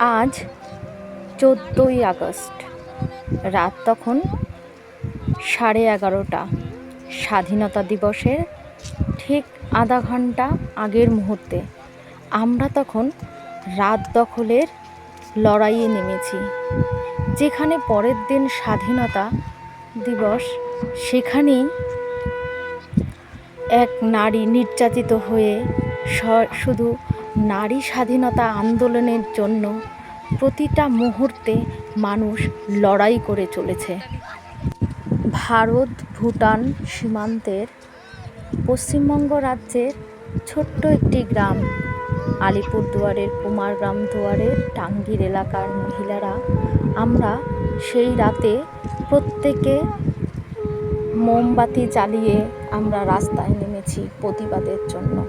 আজ চোদ্দোই আগস্ট। রাত তখন সাড়ে এগারোটা। স্বাধীনতা দিবসের ঠিক আধা ঘণ্টা আগের মুহূর্তে আমরা তখন রাত দখলের লড়াইয়ে নেমেছি। যেখানে পরের দিন স্বাধীনতা দিবস, সেখানেই এক নারী নির্যাতিত হয়ে শুধু নারী স্বাধীনতা আন্দোলনের জন্য প্রতিটা মুহূর্তে মানুষ লড়াই করে চলেছে। ভারত ভুটান সীমান্তের পশ্চিমবঙ্গ রাজ্যের ছোট্ট একটি গ্রাম। আলিপুরদুয়ারের কুমারগ্রাম দুয়ারের টাঙ্গির এলাকার মহিলারা আমরা সেই রাতে প্রত্যেকে মোমবাতি জ্বালিয়ে আমরা রাস্তায় নেমেছি প্রতিবাদের জন্য।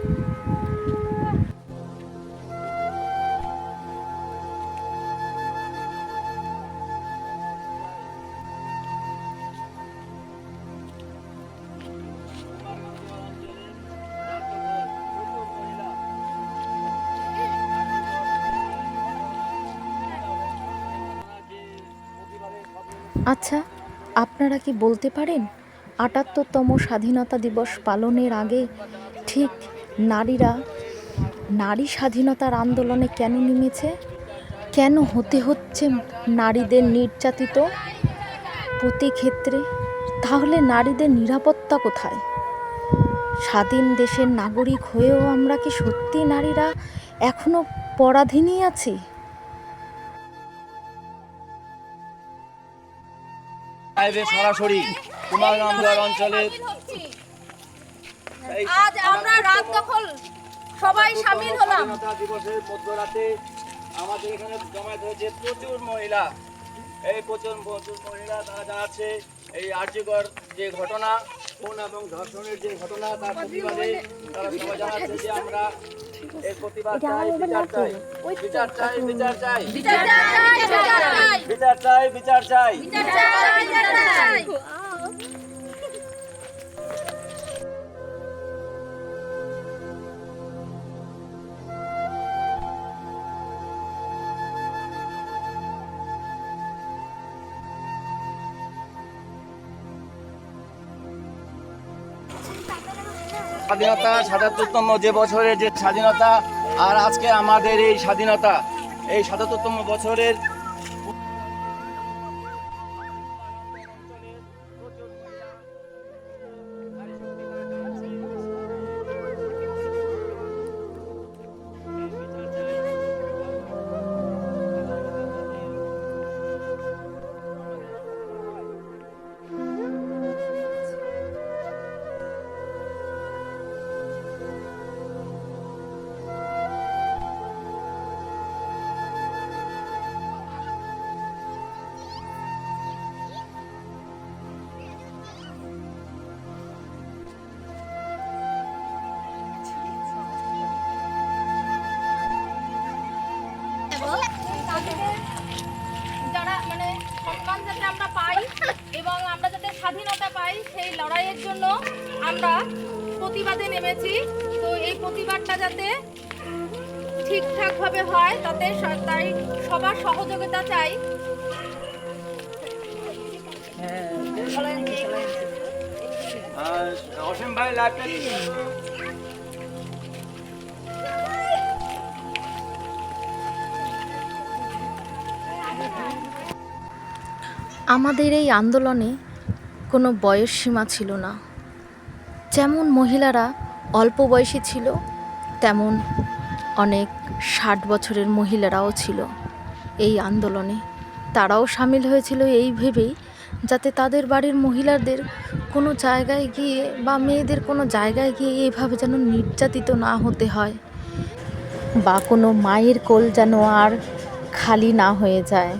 আচ্ছা আপনারা কি বলতে পারেন? আটাত্তরতম স্বাধীনতা দিবস পালনের আগে ঠিক নারীরা নারী স্বাধীনতার আন্দোলনে কেন নেমেছে? কেন হতে হচ্ছে নারীদের নির্যাতিত প্রতি ক্ষেত্রে? তাহলে নারীদের নিরাপত্তা কোথায়? স্বাধীন দেশের নাগরিক হয়েও আমরা কি সত্যি নারীরা এখনও পরাধীনই আছি? লাইভে সরাসরি দুয়ার অঞ্চলের আজ আমরা রাত দখল সবাই সামিল হলাম। দিবসের মধ্যরাতে আমাদের এখানে জমায়েত হয়েছে প্রচুর মহিলা। এই প্রচুর প্রচুর মহিলা তারা জানাচ্ছে এই আর্যকর যে ঘটনা খুন এবং ধর্ষণের যে ঘটনা তার প্রতিবাদে তারা সবাই জানাচ্ছে যে আমরা এটা আমার এবার না করি ওই বিচার চাই। বিচার চাই বিচার চাই। বিচার চাই বিচার চাই। বিচার চাই বিচার চাই। স্বাধীনতা সাতাত্তরতম যে বছরের যে স্বাধীনতা আর আজকে আমাদের এই স্বাধীনতা এই সাতাত্তরতম বছরের তাদের যারা মানে সম্মান যাতে আমরা পাই এবং আমরা যাতে স্বাধীনতা পাই সেই লড়াইয়ের জন্য আমরা প্রতিবাদে নেমেছি। তো এই প্রতিবাদটা যাতে ঠিকঠাকভাবে হয় তাতে তাই সবার সহযোগিতা চাই। অসীম ভাই লাইভটা আমাদের এই আন্দোলনে কোনো বয়স সীমা ছিল না। যেমন মহিলারা অল্প বয়সী ছিল, তেমন অনেক ষাট বছরের মহিলারাও ছিল এই আন্দোলনে। তারাও সামিল হয়েছিল এই ভেবেই যাতে তাদের বাড়ির মহিলাদের কোনো জায়গায় গিয়ে বা মেয়েদের কোনো জায়গায় গিয়ে এইভাবে যেন নির্যাতিত না হতে হয় বা কোনো মায়ের কোল যেন আর খালি না হয়ে যায়।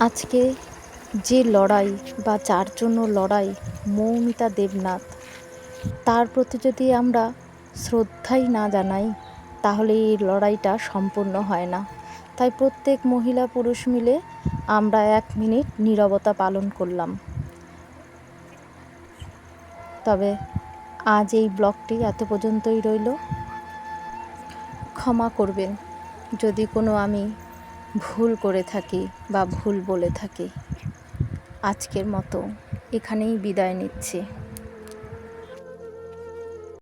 আজকে যে লড়াই বা যার জন্য লড়াই মৌমিতা দেবনাথ, তার প্রতি যদি আমরা শ্রদ্ধাই না জানাই তাহলে এই লড়াইটা সম্পূর্ণ হয় না। তাই প্রত্যেক মহিলা পুরুষ মিলে আমরা এক মিনিট নীরবতা পালন করলাম। তবে আজ এই ব্লগটি এত পর্যন্তই রইল। ক্ষমা করবেন, যদি কোনো আমি ভুল করে থাকি বা ভুল বলে থাকি। আজকের মতো এখানেই বিদায় নিচ্ছি।